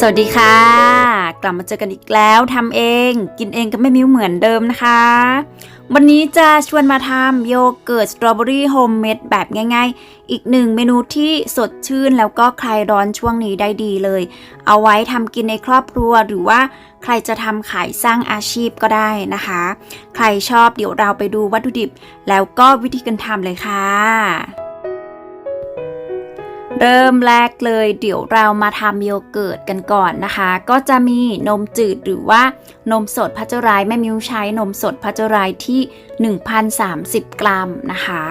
สวัสดีค่ะ กลับมาเจอกันอีกแล้วทำเอง กินเองก็ไม่มิวเหมือนเดิมนะคะ วันนี้จะชวนมาทำโยเกิร์ตสตรอเบอรี่โฮมเมดแบบง่ายๆ อีกหนึ่งเมนูที่สดชื่นแล้วก็คลายร้อนช่วงนี้ได้ดีเลย เอาไว้ทำกินในครอบครัวหรือว่าใครจะทำขายสร้างอาชีพก็ได้นะคะ ใครชอบเดี๋ยวเราไปดูวัตถุดิบ แล้วก็วิธีการทำเลยค่ะ เริ่มแรกเลย เดี๋ยวเรามาทำโยเกิร์ตกันก่อนนะคะ ก็จะมีนมจืดหรือว่านมสดพัชรายแม่มิวใช้นมสดพัชรายที่ 1,030 กรัมนะคะ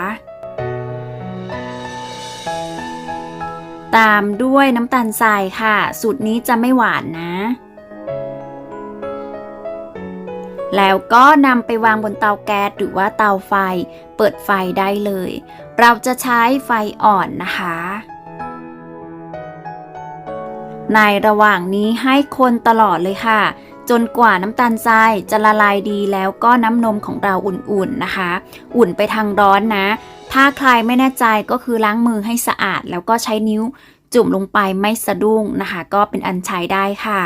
ตามด้วยน้ำตาลทรายค่ะ สูตรนี้จะไม่หวานนะ แล้วก็นำไปวางบนเตาแก๊สหรือว่าเตาไฟ เปิดไฟได้เลย เราจะใช้ไฟอ่อนนะคะ ในระหว่างนี้ให้คนตลอดเลยค่ะ จนกว่าน้ำตาลทรายจะละลายดีแล้วก็น้ำนมของเราอุ่นๆนะคะ อุ่นไปทางร้อนนะ ถ้าใครไม่แน่ใจก็คือล้างมือให้สะอาด แล้วก็ใช้นิ้วจุ่มลงไปไม่สะดุ้งนะคะ ก็เป็นอันใช้ได้ค่ะ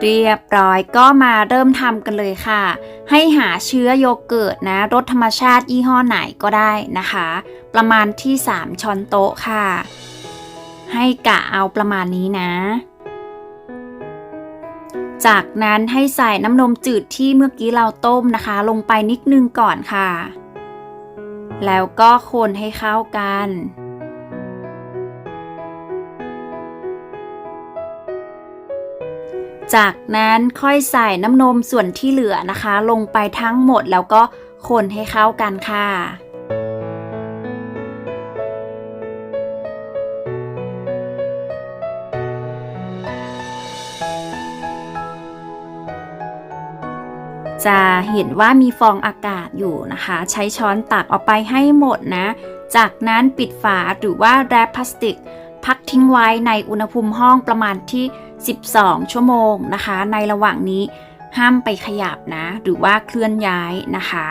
เรียบร้อยก็มาเริ่มทำกันเลยค่ะ ให้หาเชื้อโยเกิร์ตนะรสธรรมชาติยี่ห้อไหนก็ได้นะคะ ประมาณที่ 3 ช้อนโต๊ะค่ะ ให้กะเอาประมาณนี้นะ จากนั้นให้ใส่น้ำนมจืดที่เมื่อกี้เราต้มนะคะ ลงไปนิดนึงก่อนค่ะ แล้วก็คนให้เข้ากันจากนั้นค่อยใส่น้ำนมส่วนที่เหลือนะคะ ลงไปทั้งหมดแล้วก็คนให้เข้ากันค่ะ จะเห็นว่ามีฟองอากาศอยู่นะคะ ใช้ช้อนตักออกไปให้หมดนะ จากนั้นปิดฝาหรือว่าแรปพลาสติก พักทิ้งไว้ในอุณหภูมิห้องประมาณที่ 12 ชั่วโมงนะคะ ในระหว่างนี้ห้ามไปขยับนะ หรือว่าเคลื่อนย้ายนะคะ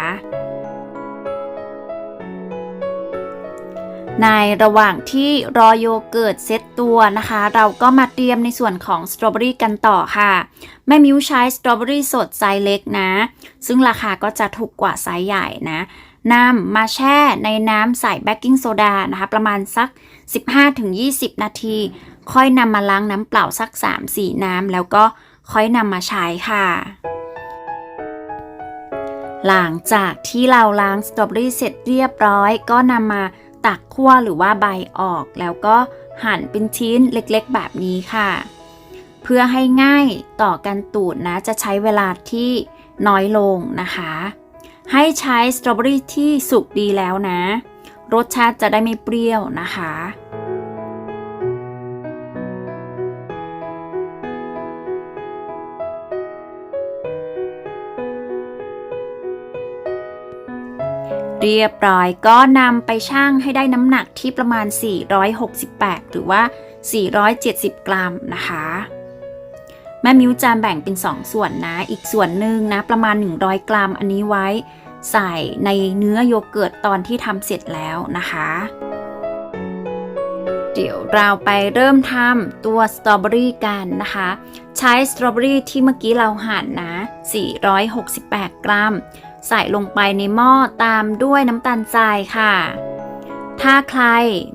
ในระหว่างที่รอโยเกิร์ตเซตตัวนะคะ เราก็มาเตรียมในส่วนของสตรอเบอรี่กันต่อค่ะ แม่มิวใช้สตรอเบอรี่สดไซส์เล็กนะ ซึ่งราคาก็จะถูกกว่าไซส์ใหญ่นะนำมาแช่ในน้ำใส่เบกกิ้งโซดานะคะ ประมาณสัก 15-20 นาที ค่อยนำมาล้างน้ำเปล่าสัก 3-4 น้ำแล้วก็ค่อยนำมาใช้ค่ะหลังจากที่เราล้างสตรอเบอรี่เสร็จเรียบร้อย ก็นำมา ตักขั้วหรือว่าใบออก แล้วก็หั่นเป็นชิ้นเล็กๆ แบบนี้ค่ะ เพื่อให้ง่ายต่อการตูดนะจะใช้เวลาที่น้อยลงนะคะ ให้ใช้สตรอเบอรี่ที่สุกดีแล้วนะ รสชาติจะได้ไม่เปรี้ยวนะคะ เรียบร้อยก็นำไปชั่งให้ได้น้ำหนักที่ประมาณ 468 หรือว่า 470 กรัมนะคะ แม่มิวจะแบ่งเป็น 2 ส่วนนะ อีกส่วนหนึ่งนะประมาณ 100 กรัมอันนี้ไว้ใส่ในเนื้อโยเกิร์ตตอนที่ทำเสร็จแล้วนะคะ เดี๋ยวเราไปเริ่มทำตัวสตรอเบอรี่กันนะคะ ใช้สตรอเบอรี่ที่เมื่อกี้เราหั่นนะ 468 กรัม ใส่ลงไปในหม้อตามด้วยน้ำตาลทรายค่ะ ถ้าใคร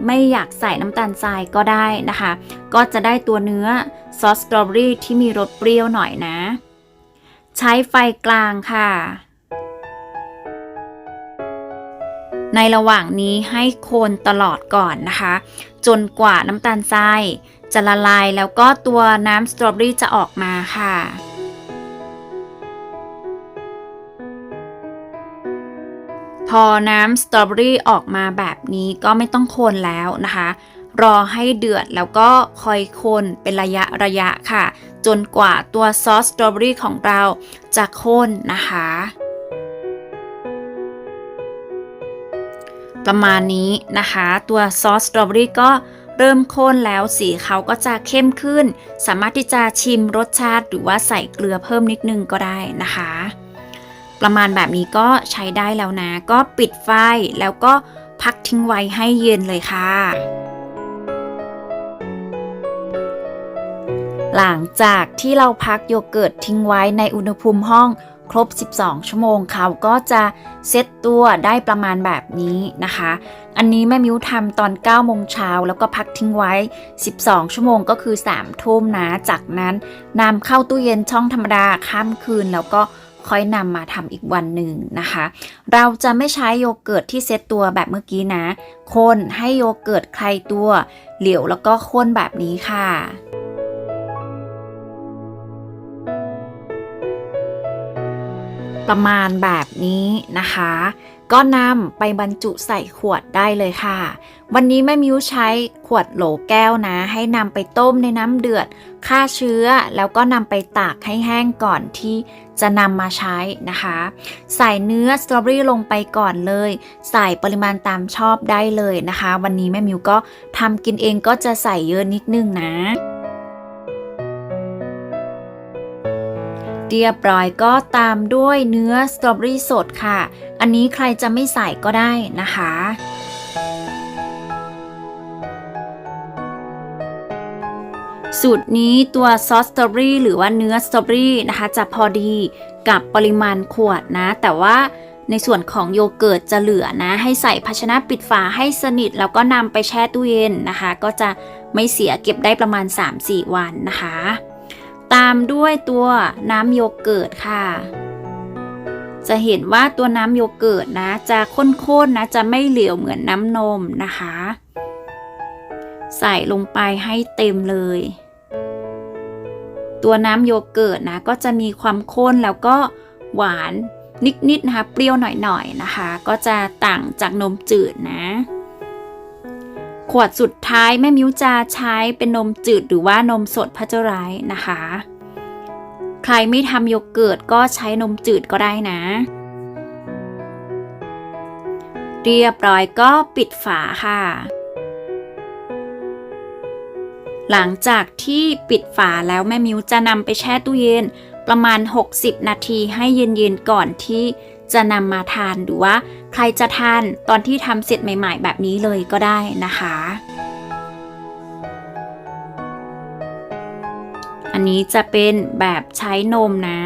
ไม่อยากใส่น้ำตาลทรายก็ได้นะคะ ก็จะได้ตัวเนื้อซอสสตรอเบอรี่ที่มีรสเปรี้ยวหน่อยนะ ใช้ไฟกลางค่ะ ในระหว่างนี้ให้คนตลอดก่อนนะคะ จนกว่าน้ำตาลทรายจะละลายแล้วก็ตัวน้ำสตรอเบอรี่จะออกมาค่ะ อน้ำสตรอเบอรี่ออกมาแบบนี้ก็ไม่ต้องคนแล้วนะคะ รอให้เดือดแล้วก็คอยคนเป็นระยะระยะค่ะ จนกว่าตัวซอสสตรอเบอรี่ของเราจะข้นนะคะประมาณนี้นะคะ ตัวซอสสตรอเบอรี่ก็เริ่มข้นแล้วสีเขาก็จะเข้มขึ้น สามารถที่จะชิมรสชาติหรือว่าใส่เกลือเพิ่มนิดนึงก็ได้นะคะ ประมาณแบบนี้ก็ใช้ได้แล้วนะ ก็ปิดไฟแล้วก็พักทิ้งไว้ให้เย็นเลยค่ะ หลังจากที่เราพักโยเกิร์ตทิ้งไว้ในอุณหภูมิห้องครบ 12 ชั่วโมงเขาก็จะเซตตัวได้ประมาณแบบนี้นะคะ อันนี้แม่มิ้วทำตอน 9 โมงเช้าแล้วก็พักทิ้งไว้ 12 ชั่วโมงก็คือ 3 ทุ่มนะ จากนั้นนำเข้าตู้เย็นช่องธรรมดาข้ามคืนแล้วก็ ค่อยนำมาทำอีกวันหนึ่งนะคะ เราจะไม่ใช้โยเกิร์ตที่เซตตัวแบบเมื่อกี้นะ คนให้โยเกิร์ตใครตัวเหลวแล้วก็ข้นแบบนี้ค่ะประมาณแบบนี้นะคะ ก็นำไปบรรจุใส่ขวดได้เลยค่ะ วันนี้แม่มิวใช้ขวดโหลแก้วนะ ให้นำไปต้มในน้ำเดือดฆ่าเชื้อ แล้วก็นำไปตากให้แห้งก่อนที่จะนำมาใช้นะคะ ใส่เนื้อสตรอเบอรี่ลงไปก่อนเลย ใส่ปริมาณตามชอบได้เลยนะคะ วันนี้แม่มิวก็ทำกินเองก็จะใส่เยอะนิดนึงนะ เรียบร้อยก็ตามด้วยเนื้อสตรอเบอรี่สดค่ะ อันนี้ใครจะไม่ใส่ก็ได้นะคะสูตรนี้ตัวซอสสตรอเบอรี่หรือว่าเนื้อสตรอเบอรี่นะคะ จะพอดีกับปริมาณขวดนะ แต่ว่าในส่วนของโยเกิร์ตจะเหลือนะ ให้ใส่ภาชนะปิดฝาให้สนิท แล้วก็นำไปแช่ตู้เย็นนะคะ ก็จะไม่เสียเก็บได้ประมาณ 3-4 วันนะคะ ตามด้วยตัวน้ำโยเกิร์ตค่ะ จะเห็นว่าตัวน้ำโยเกิร์ตนะ จะข้นๆนะ จะไม่เหลวเหมือนน้ำนมนะคะ ใส่ลงไปให้เต็มเลย ตัวน้ำโยเกิร์ตนะ ก็จะมีความข้นแล้วก็หวานนิดๆนะคะ เปรี้ยวหน่อยๆนะคะ ก็จะต่างจากนมจืดนะ วดสุดท้ายแม่มิ้วจะใช้เป็นนมจืดหรือว่านมสดพัชไรส์นะคะ ใครไม่ทำโยเกิร์ตก็ใช้นมจืดก็ได้นะ เรียบร้อยก็ปิดฝาค่ะ หลังจากที่ปิดฝาแล้วแม่มิ้วจะนำไปแช่ตู้เย็นประมาณ 60 นาทีให้เย็นๆก่อนที่ จะนำมาทานหรือว่า ใครจะทานตอนที่ทำเสร็จใหม่ ๆ แบบนี้เลยก็ได้นะคะ อันนี้จะเป็นแบบใช้นมนะ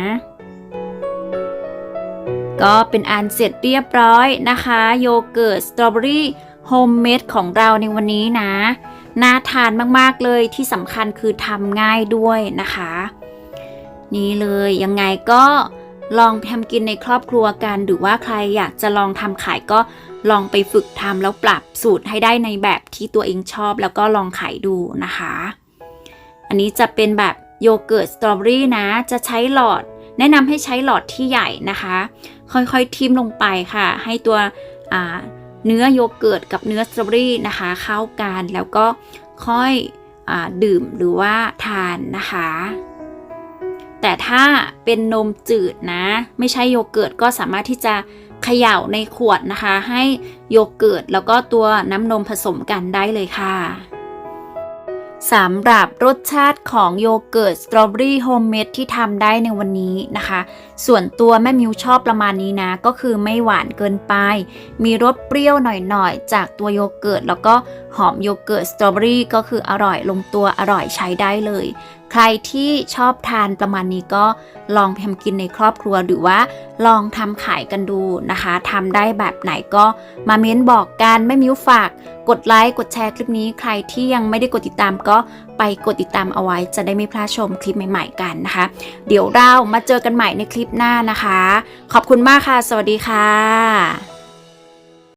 ก็เป็นอันเสร็จเรียบร้อยนะคะ โยเกิร์ตสตรอเบอรี่โฮมเมดของเราในวันนี้นะ น่าทานมากๆเลยที่สำคัญคือทำง่ายด้วยนะคะ นี่เลยยังไงก็ ลองทำกินในครอบครัวกัน หรือว่าใครอยากจะลองทำขายก็ลองไปฝึกทำแล้วปรับสูตรให้ได้ในแบบที่ตัวเองชอบ แล้วก็ลองขายดูนะคะ อันนี้จะเป็นแบบโยเกิร์ตสตรอเบอรี่นะจะใช้หลอด แนะนำให้ใช้หลอดที่ใหญ่นะคะ ค่อยๆทิมลงไปค่ะ ให้ตัวเนื้อโยเกิร์ตกับเนื้อสตรอเบอรี่นะคะ เข้ากันแล้วก็ค่อยอดื่มหรือว่าทานนะคะ ถ้าเป็นนมจืดนะ ไม่ใช่โยเกิร์ตก็สามารถที่จะเขย่าในขวดนะคะ ให้โยเกิร์ตแล้วก็ตัวน้ำนมผสมกันได้เลยค่ะสำหรับรสชาติของโยเกิร์ตสตรอเบอรี่โฮมเมดที่ทำได้ในวันนี้นะคะ ส่วนตัวแม่มิวชอบประมาณนี้นะ ก็คือไม่หวานเกินไป มีรสเปรี้ยวหน่อยๆ จากตัวโยเกิร์ตแล้วก็หอมโยเกิร์ตสตรอเบอรี่ก็คืออร่อยลงตัวอร่อยใช้ได้เลย ใครที่ชอบทานประมาณนี้ก็ลองทำกินในครอบครัวหรือว่าลองทำขายกันดูนะคะทำได้แบบไหนก็มาเม้นบอกกันไม่มิ้วฝาก กดไลค์กดแชร์คลิปนี้ ใครที่ยังไม่ได้กดติดตามก็ไปกดติดตามเอาไว้ จะได้ไม่พลาดชมคลิปใหม่ ๆ กันนะคะ เดี๋ยวเรามาเจอกันใหม่ในคลิปหน้านะคะ ขอบคุณมากค่ะ สวัสดีค่ะ